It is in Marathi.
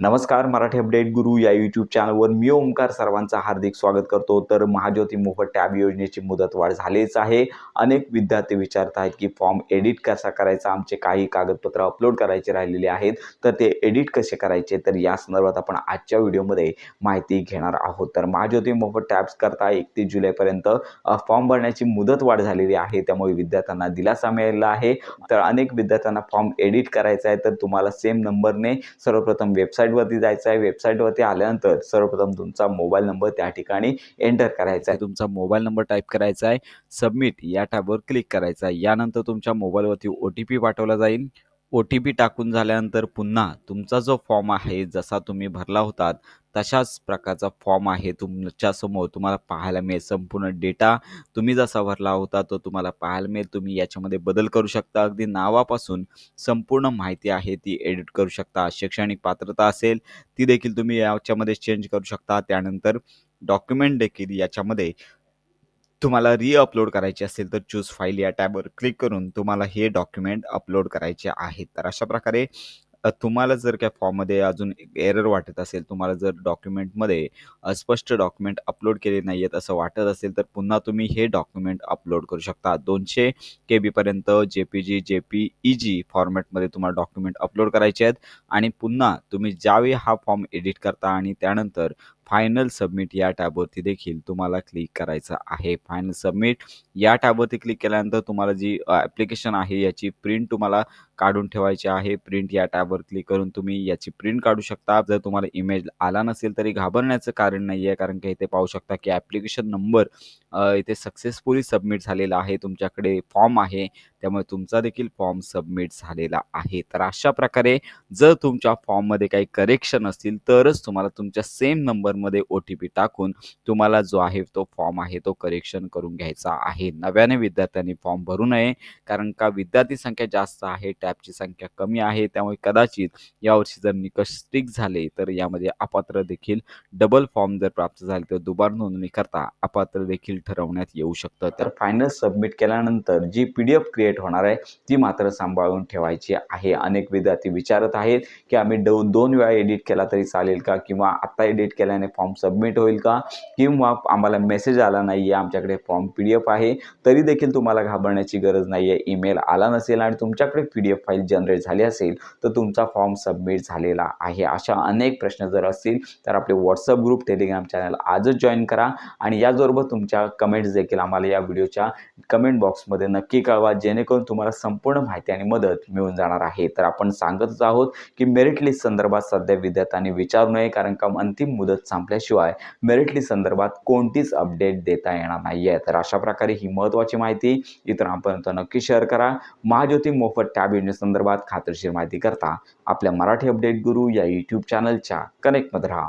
नमस्कार मराठी अपडेट गुरु या यूट्यूब चॅनलवर मी ओमकार सर्वांचं हार्दिक स्वागत करतो. तर महाज्योती मोफत टॅब योजनेची मुदतवाढ झालीच आहे. अनेक विद्यार्थी विचारत आहेत की फॉर्म एडिट कसा करायचा? आमचे काही कागदपत्र अपलोड करायचे राहिलेले आहेत. तर ते एडिट कसे करायचे? तर या संदर्भात आपण आजच्या व्हिडिओमध्ये माहिती घेणार आहोत. तर महाज्योती मोफत टॅब्स करता एकतीस जुलैपर्यंत फॉर्म भरण्याची मुदत वाढ झालेली आहे. त्यामुळे विद्यार्थ्यांना दिलासा मिळालेला आहे. तर अनेक विद्यार्थ्यांना फॉर्म एडिट करायचा आहे. तर तुम्हाला सेम नंबरने सर्वप्रथम वेबसाईट वेबसाईटवरती जायचं आहे. वेबसाईटवरती आल्यानंतर सर्वप्रथम तुमचा मोबाईल नंबर त्या ठिकाणी एंटर करायचा आहे. तुमचा मोबाईल नंबर टाईप करायचा आहे. सबमिट या टॅबवर क्लिक करायचं आहे. यानंतर तुमच्या मोबाईलवरती ओ टी पी पाठवला जाईल. ओ टी पी टाकून झाल्यानंतर पुन्हा तुमचा जो फॉर्म आहे जसा तुम्ही भरला होता तशाच प्रकारचा फॉर्म आहे तुमच्यासमोर तुम्हाला पाहायला मिळेल. संपूर्ण डेटा तुम्ही जसा भरला होता तो तुम्हाला पाहायला मिळेल. तुम्ही याच्यामध्ये बदल करू शकता. अगदी नावापासून संपूर्ण माहिती आहे ती एडिट करू शकता. शैक्षणिक पात्रता असेल ती देखील तुम्ही याच्यामध्ये चेंज करू शकता. त्यानंतर डॉक्युमेंट देखील याच्यामध्ये तुम्हाला रीअपलोड करायची करायचे असेल तर चूज फाईल या टॅबवर क्लिक करून तुम्हाला हे डॉक्युमेंट अपलोड करायचे आहेत तर अशा प्रकारे तुम्हाला जर काय फॉर्ममध्ये अजून एरर वाटत असेल तुम्हाला जर डॉक्युमेंटमध्ये अस्पष्ट डॉक्युमेंट अपलोड केले नाही आहेत असं वाटत असेल तर पुन्हा तुम्ही हे डॉक्युमेंट अपलोड करू शकता. दोनशे के बीपर्यंत J P G J P E जी फॉर्मॅटमध्ये तुम्हाला डॉक्युमेंट अपलोड करायचे आहेत. आणि पुन्हा तुम्ही ज्यावेळी हा फॉर्म एडिट करता आणि त्यानंतर फायनल सबमिट या टॅबवरती देखील तुम्हाला क्लिक करायचं आहे. फायनल सबमिट या टॅबवरती क्लिक केल्यानंतर तुम्हाला जी ॲप्लिकेशन आहे याची प्रिंट तुम्हाला काढून ठेवायची आहे. प्रिंट या टॅबवर क्लिक करून तुम्ही याची प्रिंट काढू शकता. जर तुम्हाला इमेज आला नसेल तरी घाबरण्याचं कारण नाही आहे कारण की इथे पाहू शकता की ॲप्लिकेशन नंबर इथे सक्सेसफुली सबमिट झालेला आहे. तुमच्याकडे फॉर्म आहे. त्यामुळे तुमचा देखील फॉर्म सबमिट झालेला आहे. तर अशा प्रकारे जर तुमच्या फॉर्ममध्ये काही करेक्शन असतील तरच तुम्हाला तुमच्या सेम नंबरमध्ये ओ टी पी टाकून तुम्हाला जो आहे तो फॉर्म आहे तो करेक्शन करून घ्यायचा आहे. नव्याने विद्यार्थ्यांनी फॉर्म भरू नये कारण का विद्यार्थी संख्या जास्त आहे टॅबची संख्या कमी आहे त्यामुळे कदाचित यावर्षी जर निकष स्ट्रिक झाले तर यामध्ये अपात्र देखील डबल फॉर्म जर प्राप्त झाले तर दुबार नोंदणी करता अपात्र देखील ठरवण्यात येऊ शकतं. तर फायनल सबमिट केल्यानंतर जी पी डी एफ क्रिएट होणार आहे ती मात्र सांभाळून ठेवायची आहे. अनेक विद्यार्थी विचारत आहेत की आम्ही दो दोन वेळा एडिट केला तरी चालेल का? किंवा आत्ता एडिट केल्याने फॉर्म सबमिट होईल का? किंवा आम्हाला मेसेज आला नाही आहे आमच्याकडे फॉर्म पी डी एफ आहे तरी देखील तुम्हाला घाबरण्याची गरज नाही आहे ईमेल आला नसेल आणि तुमच्याकडे P D F file generate झाली असेल तर तुमचा फॉर्म सबमिट झालेला आहे. अशा अनेक प्रश्न जर असतील तर आपले व्हॉट्सअप ग्रुप टेलिग्राम चॅनल आजच जॉईन करा आणि याचबरोबर तुमच्या कमेंट्स देखील आम्हाला या व्हिडिओच्या कमेंट बॉक्समध्ये नक्की कळवा जेणेकरून तुम्हाला संपूर्ण माहिती आणि मदत मिळून जाणार आहे. तर आपण सांगतच आहोत की मेरिट लिस्ट संदर्भात सध्या विद्यार्थ्यांनी विचारू नये कारण का अंतिम मुदत संपल्याशिवाय मेरिट लिस्ट संदर्भात कोणतीच अपडेट देता येणार नाही आहे तर अशा प्रकारे ही महत्त्वाची माहिती इतरांपर्यंत नक्की शेअर करा. महाज्योती मोफत टॅब योजनेसंदर्भात खात्रीशीर माहिती करता आपल्या मराठी अपडेट गुरु या यूट्यूब चॅनलच्या कनेक्टमध्ये राहा.